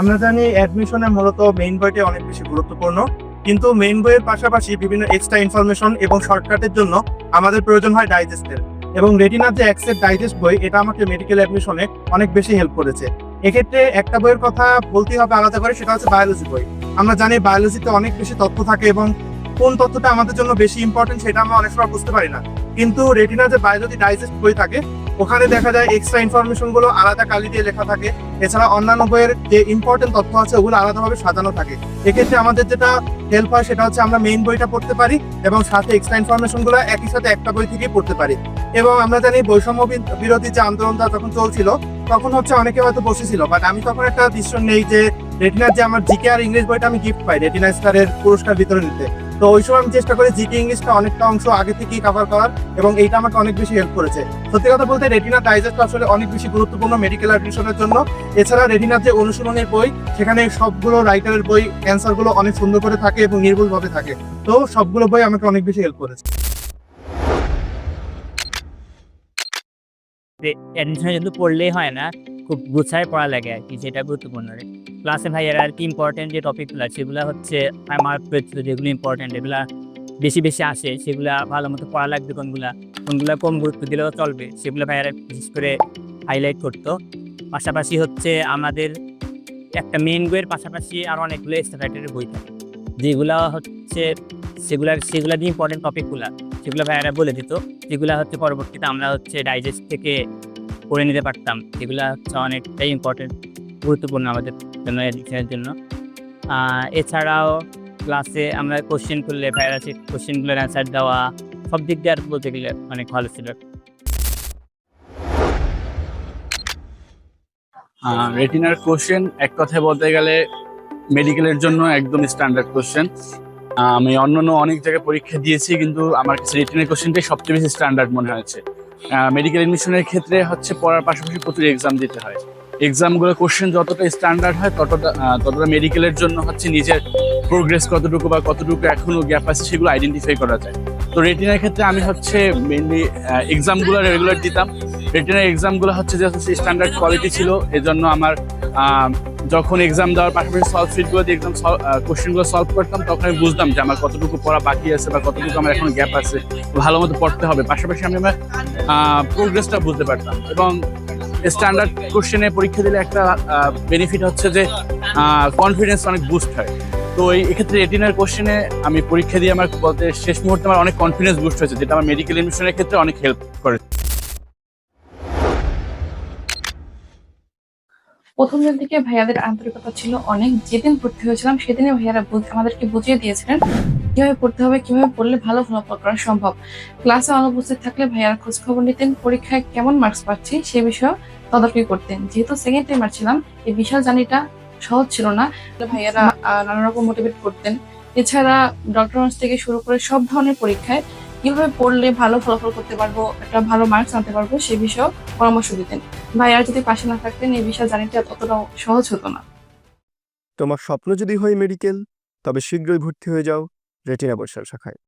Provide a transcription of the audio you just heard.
আমরা জানি অ্যাডমিশনে মূলত মেইন বইটি অনেক বেশি গুরুত্বপূর্ণ। কিন্তু মেইন বইয়ের পাশাপাশি বিভিন্ন এক্সট্রা ইনফরমেশন এবং শর্টকাটের জন্য আমাদের প্রয়োজন হয় ডাইজেস্টের এবং রেটিনার যে অ্যাক্সেস ডাইজেস্ট বই, এটা আমাকে মেডিকেল অ্যাডমিশনে অনেক বেশি হেল্প করেছে। এক্ষেত্রে একটা বইয়ের কথা বলতেই হবে আলাদা করে, সেটা হচ্ছে বায়োলজি বই। আমরা জানি বায়োলজিতে অনেক বেশি তথ্য থাকে এবং কোন তথ্যটা আমাদের জন্য বেশি ইম্পর্টেন্ট সেটা আমরা অনেক সময় বুঝতে পারি না। কিন্তু রেটিনার যে বায়োলজি ডাইজেস্ট বই থাকে ওখানে দেখা যায় এক্সট্রা ইনফরমেশনগুলো আলাদা কালি দিয়ে লেখা থাকে। এছাড়া অন্যান্য বইয়ের যে ইম্পর্টেন্ট তথ্য আছে, ওগুলো আলাদাভাবে সাজানো থাকে। এক্ষেত্রে আমাদের যেটা হেল্প হয়, সেটা হচ্ছে আমরা মেইন বইটা পড়তে পারি এবং সাথে এক্সট্রা ইনফরমেশনগুলো একই সাথে একটা বই থেকেই পড়তে পারি। এবং আমরা জানি বৈষম্য বিরোধী যে আন্দোলনটা যখন চলছিল, তখন হচ্ছে অনেকে হয়তো বসেছিল বাট আমি তখন একটা ডিসিশন নেই যে রেটিনার যে আমার জিকে আর ইংলিশ বইটা আমি গিফট পাই রেটিনা স্টারের পুরস্কার বিতরণ নিতে তো ওই সময় আমি চেষ্টা করি জিকে ইংলিশটা অনেকটা অংশ আগে থেকেই কভার করার, এবং এইটা আমাকে অনেক বেশি হেল্প করেছে। সত্যি কথা বলতে রেটিনা ডাইজেস্ট আসলে অনেক বেশি গুরুত্বপূর্ণ মেডিকেল অ্যাডমিশনের জন্য। এছাড়া রেটিনার যে অনুশীলনের বই, সেখানে সবগুলো রাইটারের বই অ্যান্সারগুলো অনেক সুন্দর করে থাকে এবং নির্ভুলভাবে থাকে। তো সবগুলো বই আমাকে অনেক বেশি হেল্প করেছে। অ্যাডমিশনে কিন্তু পড়লেই হয় না। খুব গুছায় পড়া লাগে আর কি, যেটা গুরুত্বপূর্ণ রে। ক্লাসে ভাইয়ের আর কি ইম্পর্টেন্ট যে টপিকগুলো সেগুলো হচ্ছে আমার প্রয়োজন যেগুলো ইম্পর্টেন্ট এগুলা বেশি বেশি আসে, সেগুলা ভালো মতো পড়া লাগবে কোনগুলা, কোনগুলো কম গুরুত্ব দিলেও চলবে, সেগুলো ভাইয়ারা বিশেষ করে হাইলাইট করতো। পাশাপাশি হচ্ছে আমাদের একটা মেন বইয়ের পাশাপাশি আর অনেকগুলো এক্সট্রা রাইটারের বই থাকে, যেগুলো হচ্ছে সেগুলা সেগুলো দিয়ে ইম্পর্টেন্ট টপিকগুলা সেগুলো ভাইয়ারা বলে দিত, যেগুলো হচ্ছে পরবর্তীতে আমরা হচ্ছে ডাইজেস্ট থেকে পড়ে নিতে পারতাম। এগুলো হচ্ছে অনেকটাই ইম্পর্টেন্ট গুরুত্বপূর্ণ আমাদের জন্য এডুকেশনের জন্য। এছাড়াও ক্লাসে আমরা কোশ্চেন করলে ভাইয়ারা সে কোশ্চেনগুলোর অ্যান্সার দেওয়া, সব দিক দিয়ে আর বলতে গেলে অনেক ভালো ছিল। রেটিনার কোশ্চেন এক কথায় বলতে গেলে মেডিকেলের জন্য একদম স্ট্যান্ডার্ড কোশ্চেন আমি অন্যান্য অনেক জায়গায় পরীক্ষা দিয়েছি, কিন্তু আমার কাছে রেটিনার কোশ্চেনটাই সবচেয়ে বেশি স্ট্যান্ডার্ড মনে হয়েছে। মেডিকেল এডমিশনের ক্ষেত্রে হচ্ছে পড়ার পাশাপাশি প্রচুর এক্সাম দিতে হয়। এক্সামগুলো কোশ্চেন যতটা স্ট্যান্ডার্ড হয়, ততটা ততটা মেডিকেলের জন্য হচ্ছে নিজের প্রোগ্রেস কতটুকু বা কতটুকু এখনও গ্যাপ আছে সেগুলো আইডেন্টিফাই করা যায়। তো রেটিনার ক্ষেত্রে আমি হচ্ছে মেনলি এক্সামগুলো রেগুলার দিতাম। রেটিনার এক্সামগুলো হচ্ছে যে স্ট্যান্ডার্ড কোয়ালিটি ছিল, এজন্য আমার যখন এক্সাম দেওয়ার পাশাপাশি সলভ শিটগুলো দিয়ে এক্সাম কোশ্চেনগুলো সলভ করতাম, তখন আমি বুঝতাম যে আমার কতটুকু পড়া বাকি আছে বা কতটুকু আমার এখন গ্যাপ আছে। ভালো মতো পড়তে হবে। পাশাপাশি আমি আমার প্রোগ্রেসটা বুঝতে পারতাম। এবং স্ট্যান্ডার্ড কোশ্চেনে পরীক্ষা দিলে একটা বেনিফিট হচ্ছে যে কনফিডেন্স অনেক বুস্ট হয়। তো এই এক্ষেত্রে রেটিনার কোশ্চেনে আমি পরীক্ষা দিয়ে আমার বলতে শেষ মুহূর্তে আমার অনেক কনফিডেন্স বুস্ট হয়েছে, যেটা আমার মেডিকেল এডমিশনের ক্ষেত্রে অনেক হেল্প করে প্রথম দিন থেকে ভাইয়াদের আন্তরিকতা ছিল অনেক। যেদিন ভর্তি হয়েছিলাম সেদিনে ভাইয়ারা আমাদেরকে বুঝিয়ে দিয়েছিলেন কীভাবে পড়তে হবে, কীভাবে পড়লে ভালো ফলাফল করা সম্ভব। ক্লাসে অনুপস্থিত থাকলে ভাইয়ারা খোঁজ খবর নিতেন, পরীক্ষায় কেমন মার্কস পাচ্ছি সে বিষয়ে তদারকি করতেন। যেহেতু সেকেন্ড টাইমার ছিলাম, এই বিশাল জার্নিটা সহজ ছিল না। ভাইয়ারা নানা রকম মোটিভেট করতেন। এছাড়া ডক্টর থেকে শুরু করে সব ধরনের পরীক্ষায় কীভাবে পড়লে ভালো ফলাফল করতে পারব, একটা ভালো মার্কস আনতে পারব সে বিষয়ে পরামর্শ দিতেন। ভাইয়ারা যদি পাশে না থাকতেন, এই বিষয়ে জানিটা অতটাও সহজ হতো না। তোমার স্বপ্ন যদি হয় মেডিকেল, তবে শীঘ্রই ভর্তি হয়ে যাও রেটিনা বর্ষার শাখায়।